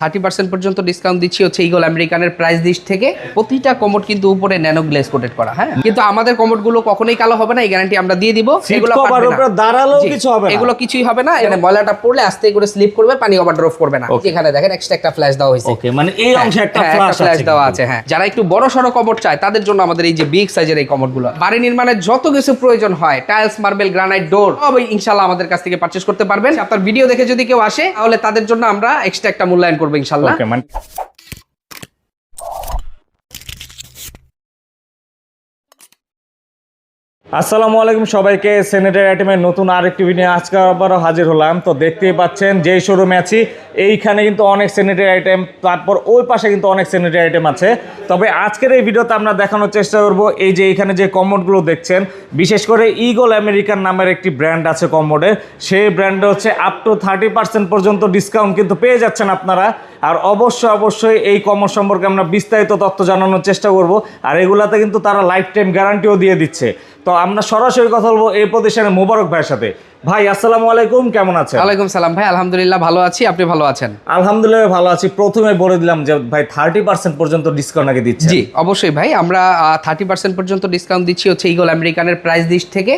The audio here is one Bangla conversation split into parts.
থার্টি পার্সেন্ট পর্যন্ত ডিসকাউন্ট দিচ্ছি হচ্ছে ইগল আমেরিকানের প্রাইস লিস্ট থেকে। প্রতিটা কমোড কিন্তু উপরে ন্যানো গ্লেস কোটেড করা হ্যাঁ? কিন্তু আমাদের কমোডগুলো কখনোই কালো হবে না এই গ্যারান্টি আমরা দিয়ে দিব। এগুলো কিছু হবে কিছুই হবে না এখানে ময়লাটা পড়লে আস্তে করে স্লিপ করবে পানি ওভারড্রপ করবে না। এখানে দেখেন এক্সট্রা একটা ফ্ল্যাশ দেওয়া হয়েছে। ওকে মানে এই অংশে একটা হ্যাঁ, ফ্ল্যাশ দেওয়া আছে হ্যাঁ। যারা একটু বড় সড়ো কমোড চায় তাদের জন্য আমাদের এই যে বিগ সাইজের এই কমোডগুলো বাড়ি নির্মাণের যত কিছু প্রয়োজন হয় টাইলস মার্বেল গ্রানাইট ডোর সবই ইনশাল্লাহ আমাদের কাছ থেকে পারচেস করতে পারবেন। আপনার ভিডিও দেখে যদি কেউ আসে তাহলে তাদের জন্য আমরা এক্সট্রা একটা মূল্যায়ন করব ইনশাল্লাহ ওকে মানে আসসালামু আলাইকুম সবাইকে স্যানিটারি আইটেমের নতুন আরেকটি ভিডিও আজকে আবারও হাজির হলাম। তো দেখতেই পাচ্ছেন, যেই শোরুমে আছি, এইখানে কিন্তু অনেক স্যানিটারি আইটেম তারপর ওই পাশে কিন্তু অনেক স্যানিটারি আইটেম আছে। তবে আজকের এই ভিডিওতে আমরা দেখানোর চেষ্টা করব, এই যে এইখানে যে কমোডগুলো দেখছেন, বিশেষ করে ইগল আমেরিকান নামের একটি ব্র্যান্ড আছে কমোডের সেই ব্র্যান্ডে হচ্ছে আপ টু থার্টি পার্সেন্ট পর্যন্ত ডিসকাউন্ট কিন্তু পেয়ে যাচ্ছেন আপনারা। আর অবশ্যই অবশ্যই এই কমার্স সম্পর্কে আমরা বিস্তারিত তথ্য জানানোর চেষ্টা করব। আর এগুলাতে কিন্তু তারা লাইফ টাইম গ্যারান্টিও দিয়ে দিচ্ছে। তো আমরা সরাসরি কথা বলব এই প্রতিষ্ঠানের মোবারক ভাইয়ের সাথে। ভাই আসসালামু আলাইকুম কেমন আছেন? ওয়ালাইকুম সালাম। ভাই আলহামদুলিল্লাহ ভালো আছি। আপনি ভালো আছেন? আলহামদুলিল্লাহ ভালো আছি। প্রথমে বলে দিলাম যে ভাই থার্টি পার্সেন্ট পর্যন্ত ডিসকাউন্ট আগে দিচ্ছে জি অবশ্যই ভাই। আমরা থার্টি পার্সেন্ট পর্যন্ত ডিসকাউন্ট দিচ্ছি হচ্ছে ইগল আমেরিকানের প্রাইস লিস্ট থেকে।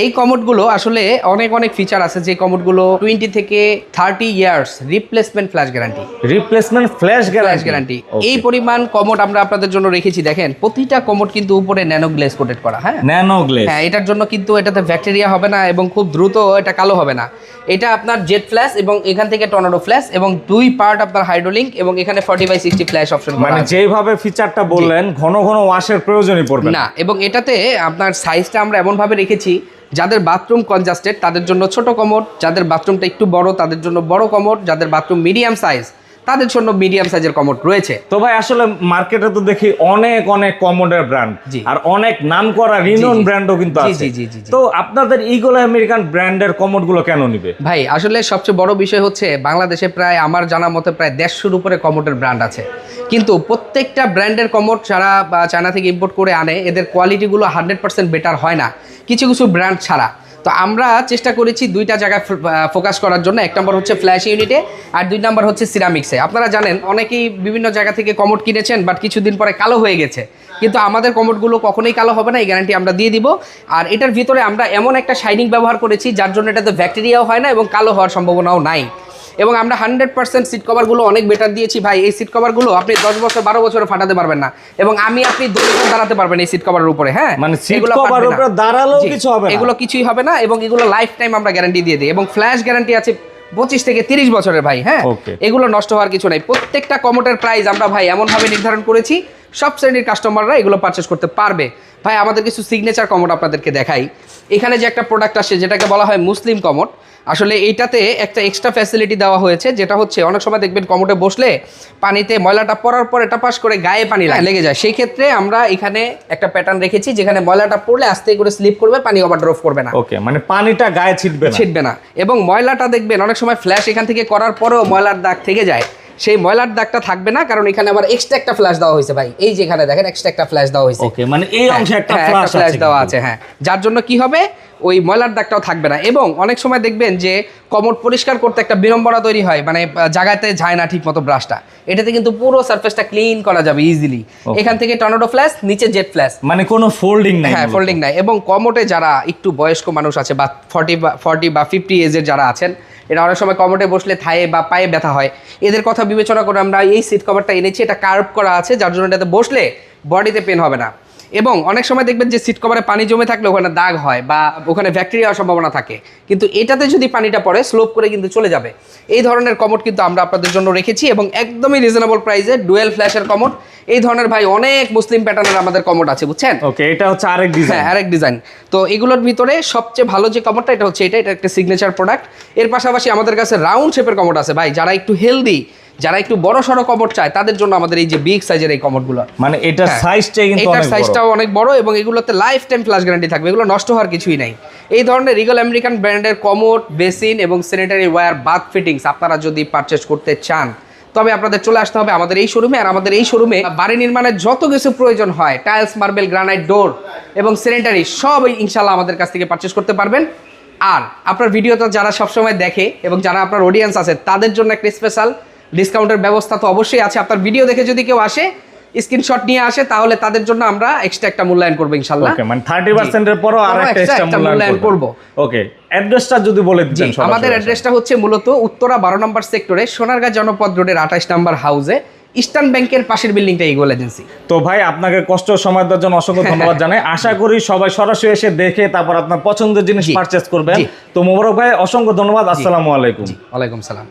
এই কমোডগুলো আসলে অনেক অনেক ফিচার আছে যে কমোডগুলো টোয়েন্টি থেকে thirty years replacement flush guarantee replacement flush guarantee এই পরিমাণ কমোড আমরা আপনাদের জন্য রেখেছি। দেখেন প্রতিটা কমোড কিন্তু উপরে ন্যানো গ্লেস কোটেড করা হ্যাঁ? ন্যানো গ্লেস হ্যাঁ এটার জন্য কিন্তু এটাতে ব্যাকটেরিয়া হবে না এবং খুব দ্রুত এটা কালো হবে না। এটা আপনার জেট ফ্ল্যাশ এবং এখান থেকে টর্নাডো ফ্ল্যাশ এবং দুই পার্ট আপনার হাইড্রোলিঙ্ক এবং এখানে forty by sixty flush option মানে যেভাবে ফিচারটা বললেন ঘন ঘন ওয়াশের প্রয়োজনই পড়বে না। না এবং এটাতে আপনার সাইজটা আমরা এমনভাবে রেখেছি যাদের বাথরুম কনজাস্টেড তাদের জন্য ছোট কমোড যাদের বাথরুমটা একটু বড় তাদের জন্য বড় কমোড যাদের বাথরুম মিডিয়াম সাইজ তাদের জন্য মিডিয়াম সাইজের কমোড রয়েছে। তো ভাই আসলে মার্কেটে তো দেখি অনেক অনেক কমোডের ব্র্যান্ড আর অনেক নাম করা রিনোন ব্র্যান্ডও কিন্তু আছে। তো আপনাদের ইগল আমেরিকান ব্র্যান্ডের কমোডগুলো কেন নিবে? ভাই আসলে সবচেয়ে বড় বিষয় হচ্ছে বাংলাদেশে প্রায় আমার জানা মতে প্রায় দেড়শোর উপরে কমোডের ব্র্যান্ড আছে। কিন্তু প্রত্যেকটা ব্র্যান্ডের কমোড যারা চায়না থেকে ইম্পোর্ট করে আনে এদের কোয়ালিটিগুলো হান্ড্রেড পার্সেন্ট বেটার হয় না। কিছু কিছু ব্র্যান্ড ছাড়া। তো আমরা চেষ্টা করেছি দুইটা জায়গায় ফোকাস করার জন্য। এক নম্বর হচ্ছে ফ্ল্যাশ ইউনিটে আর দুই নম্বর হচ্ছে সিরামিক্সে আপনারা জানেন, অনেকেই বিভিন্ন জায়গা থেকে কমোড কিনেছেন বাট কিছুদিন পরে কালো হয়ে গেছে। কিন্তু আমাদের কমোডগুলো কখনোই কালো হবে না, এই গ্যারান্টি আমরা দিয়ে দিব। আর এটার ভিতরে আমরা এমন একটা শাইনিং ব্যবহার করেছি, যার জন্য এটাতে ব্যাকটেরিয়াও হয় না এবং কালো হওয়ার সম্ভাবনাও নাই। এবং আমরা হান্ড্রেড পার্সেন্ট সিট কভারগুলো অনেক বেটার দিয়েছি। ভাই এই সিট কভারগুলো আপনি দশ বছর বারো বছরে ফাটাতে পারবেন না। এবং আমি আপনি দু বছর দাঁড়াতে পারবেন এই সিট কভারের উপরে হ্যাঁ? মানে এগুলো দাঁড়ালেও কিছু হবে এগুলো কিছুই হবে না এবং এগুলো লাইফ টাইম আমরা গ্যারান্টি দিয়ে দিই। এবং ফ্ল্যাশ গ্যারান্টি আছে পঁচিশ থেকে তিরিশ বছরের ভাই হ্যাঁ? এগুলো নষ্ট হওয়ার কিছু নাই। প্রত্যেকটা কমোটের প্রাইস আমরা ভাই এমনভাবে নির্ধারণ করেছি সব শ্রেণির কাস্টমাররা এগুলো পারচেস করতে পারবে। ভাই আমাদের কিছু সিগনেচার কমোড আপনাদেরকে দেখাই। এখানে যে একটা প্রোডাক্ট আসে যেটাকে বলা হয় মুসলিম কমোড আসলে এইটাতে একটা এক্সট্রা ফ্যাসিলিটি দেওয়া হয়েছে যেটা হচ্ছে অনেক সময় দেখবেন কমোডে বসলে পানিতে ময়লাটা পড়ার পর এটা পাস করে গায়ে পানি লেগে। যায়। সেই ক্ষেত্রে আমরা এখানে একটা প্যাটার্ন রেখেছি যেখানে ময়লাটা পড়লে আস্তে করে স্লিপ করবে পানি ওভার ওভারড্রপ করবে না। ওকে মানে পানিটা গায়ে ছিটবে না। ছিটবে না। এবং ময়লাটা দেখবেন অনেক সময় ফ্ল্যাশ এখান থেকে করার পরেও ময়লার দাগ থেকে যায়। সেই ময়লার দাগটা থাকবে না কারণ এখানে আবার এক্সট্রা একটা ফ্ল্যাশ দেওয়া হয়েছে ভাই। এই যে এখানে দেখেন এক্সট্রা একটা ফ্ল্যাশ দেওয়া হয়েছে। ওকে মানে এই অংশে একটা হ্যাঁ, ফ্ল্যাশ দেওয়া আছে হ্যাঁ। যার জন্য কি হবে? ওই ময়লার দাগটাও থাকবে না। এবং অনেক সময় দেখবেন যে কমোড পরিষ্কার করতে একটা বিড়ম্বনা তৈরি হয় মানে জায়গাতে যায় না ঠিক মতো ব্রাশটা এটাতে কিন্তু পুরো সারফেসটা ক্লিন করা যাবে ইজিলি এখান থেকে টর্নেডো ফ্ল্যাশ নিচে জেট ফ্ল্যাশ মানে কোনো ফোল্ডিং নাই হ্যাঁ ফোল্ডিং নাই। এবং কমোটে যারা একটু বয়স্ক মানুষ আছে বা ফর্টি বা ফর্টি বা ফিফটি এজের যারা আছেন এটা অনেক সময় কমোটে বসলে থায়ে বা পায়ে ব্যথা হয়। এদের কথা বিবেচনা করে আমরা এই সিট কভারটা এনেছি। এটা কার্ভ করা আছে, যার জন্য এটাতে বসলে বডিতে পেন হবে না। এবং অনেক সময় দেখবেন যে সিট কভারে পানি জমে থাকলে ওখানে দাগ হয় বা ওখানে ব্যাকটেরিয়া হওয়ার সম্ভাবনা থাকে। কিন্তু এটাতে যদি পানিটা পড়ে স্লোপ করে কিন্তু চলে যাবে। এই ধরনের কমোড কিন্তু আমরা আপনাদের জন্য রেখেছি এবং একদমই রিজনেবল প্রাইসে ডুয়েল ফ্ল্যাশের কমোড এই ধরনের ভাই অনেক মুসলিম প্যাটার্নের আমাদের কমোড আছে বুঝছেন? ওকে এটা হচ্ছে আরেক ডিজাইন হ্যাঁ আরেক ডিজাইন তো এগুলোর ভিতরে সবচেয়ে ভালো যে কমোডটা এটা হচ্ছে এটা এটা একটা সিগনেচার প্রোডাক্টের পাশাপাশি আমাদের কাছে রাউন্ড শেপের কমোড আছে ভাই যারা একটু হেলদি যারা একটু বড় সড়ো কমোড চায় তাদের জন্য আমাদের এই যে বিগ সাইজের এই কমোডগুলো মানে এটার হ্যাঁ। সাইজটাই কিন্তু এটার সাইজটাও অনেক বড় এবং এগুলোতে লাইফ টাইম ফ্ল্যাশ গ্যারান্টি থাকবে। এগুলো নষ্ট হওয়ার কিছুই নাই। এই ধরনের রিগল আমেরিকান ব্র্যান্ডের কমোড বেসিন এবং স্যানিটারি ওয়্যার বাথ ফিটিংস আপনারা যদি পারচেস করতে চান তবে আপনাদের চলে আসতে হবে আমাদের এই শোরুমে আর আমাদের এই শোরুমে বাড়ি নির্মাণের যত কিছু প্রয়োজন হয় টাইলস মার্বেল গ্রানাইট ডোর এবং স্যানিটারি সব ইনশাল্লাহ আমাদের কাছ থেকে পারচেস করতে পারবেন। আর আপনার ভিডিওটা যারা সবসময় দেখে এবং যারা আপনার অডিয়েন্স আছে তাদের জন্য একটা স্পেশাল ডিসকাউন্টের ব্যবস্থা তো অবশ্যই আছে। আপনার ভিডিও দেখে যদি কেউ আসে স্ক্রিনশট নিয়ে আসে তাহলে তাদের জন্য আমরা এক্সট্রা একটা মূল্যায়ন করব ইনশাল্লাহ। মানে থার্টি পার্সেন্টের পরও আর একটা এক্সট্রা মূল্যায়ন করব। ওকে অ্যাড্রেসটা যদি বলে সরাসরি আমাদের অ্যাড্রেসটা হচ্ছে মূলত উত্তরা বারো নম্বর সেক্টরে সোনারগাঁ জনপদ রোডের আঠাশ নম্বর হাউসে ইস্টার্ন ব্যাংকের পাশের বিল্ডিংটা ইগোল এজেন্সি তো ভাই আপনাকে কষ্ট সময় দেওয়ার জন্য অসংখ্য ধন্যবাদ জানাই। আশা করি সবাই সরাসরি এসে দেখে তারপর আপনার পছন্দের জিনিস। পারচেস করবেন। তো মোবারক ভাই অসংখ্য ধন্যবাদ। আসসালামু আলাইকুম। ওয়ালাইকুম সালাম।